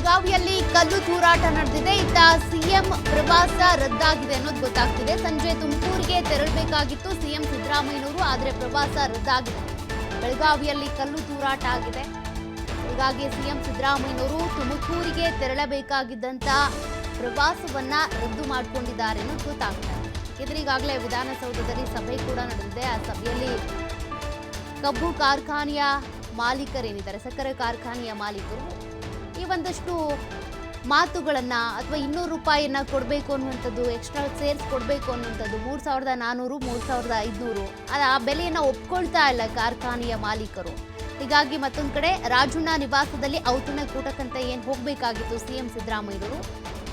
ಬೆಳಗಾವಿಯಲ್ಲಿ ಕಲ್ಲು ತೂರಾಟ ನಡೆದಿದೆ. ಇತ್ತ ಸಿಎಂ ಪ್ರವಾಸ ರದ್ದಾಗಿದೆ ಅನ್ನೋದು ಗೊತ್ತಾಗ್ತಿದೆ. ಸಂಜೆ ತುಮಕೂರಿಗೆ ತೆರಳಬೇಕಾಗಿತ್ತು ಸಿಎಂ ಸಿದ್ದರಾಮಯ್ಯನವರು, ಆದರೆ ಪ್ರವಾಸ ರದ್ದಾಗಿದೆ. ಬೆಳಗಾವಿಯಲ್ಲಿ ಕಲ್ಲು ತೂರಾಟ ಆಗಿದೆ. ಹೀಗಾಗಿ ಸಿಎಂ ಸಿದ್ದರಾಮಯ್ಯನವರು ತುಮಕೂರಿಗೆ ತೆರಳಬೇಕಾಗಿದ್ದಂತ ಪ್ರವಾಸವನ್ನ ರದ್ದು ಮಾಡಿಕೊಂಡಿದ್ದಾರೆ ಅನ್ನೋದು ಗೊತ್ತಾಗ್ತಿದೆ. ಇದೆ ಯಾಕೆಂದ್ರೆ ವಿಧಾನಸೌಧದಲ್ಲಿ ಸಭೆ ಕೂಡ ನಡೆದಿದೆ. ಆ ಸಭೆಯಲ್ಲಿ ಕಬ್ಬು ಕಾರ್ಖಾನೆಯ ಮಾಲೀಕರೇನಿದ್ದಾರೆ? ಸಕ್ಕರೆ ಕಾರ್ಖಾನೆಯ ಮಾಲೀಕರು. ಈ ಒಂದಷ್ಟು ಮಾತುಗಳನ್ನು ಅಥವಾ ಇನ್ನೂರು ರೂಪಾಯಿಯನ್ನು ಕೊಡಬೇಕು ಅನ್ನುವಂಥದ್ದು ಎಕ್ಸ್ಟ್ರಾ ಸೇರ್ಸ್ ಕೊಡಬೇಕು ಅನ್ನುವಂಥದ್ದು ಮೂರು ಸಾವಿರದ ನಾನ್ನೂರು ಮೂರು ಸಾವಿರದ ಐದುನೂರು. ಆ ಬೆಲೆಯನ್ನು ಒಪ್ಕೊಳ್ತಾ ಇಲ್ಲ ಕಾರ್ಖಾನೆಯ ಮಾಲೀಕರು. ಹೀಗಾಗಿ ಮತ್ತೊಂದು ಕಡೆ ರಾಜಣ್ಣ ನಿವಾಸದಲ್ಲಿ ಔತಣ ಕೂಟಕ್ಕಂತ ಏನು ಹೋಗಬೇಕಾಗಿತ್ತು ಸಿಎಂ ಸಿದ್ದರಾಮಯ್ಯರು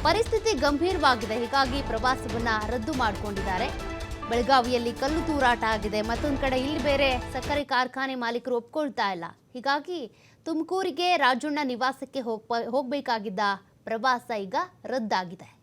ಪರಿಸ್ಥಿತಿ ಗಂಭೀರವಾಗಿದೆ, ಹೀಗಾಗಿ ಪ್ರವಾಸವನ್ನು ರದ್ದು ಮಾಡಿಕೊಂಡಿದ್ದಾರೆ. ಬೆಳಗಾವಿಯಲ್ಲಿ ಕಲ್ಲು ತೂರಾಟ ಆಗಿದೆ. ಮತ್ತೊಂದು ಕಡೆ ಇಲ್ಲಿ ಬೇರೆ ಸಕ್ಕರೆ ಕಾರ್ಖಾನೆ ಮಾಲೀಕರು ಒಪ್ಕೊಳ್ತಾ ಇಲ್ಲ. ಹೀಗಾಗಿ ತುಮಕೂರಿಗೆ ರಾಜಣ್ಣ ನಿವಾಸಕ್ಕೆ ಹೋಗಬೇಕಾಗಿದ್ದ ಪ್ರವಾಸ ಈಗ ರದ್ದಾಗಿದೆ.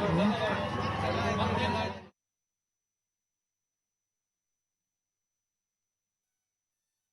Mm-hmm.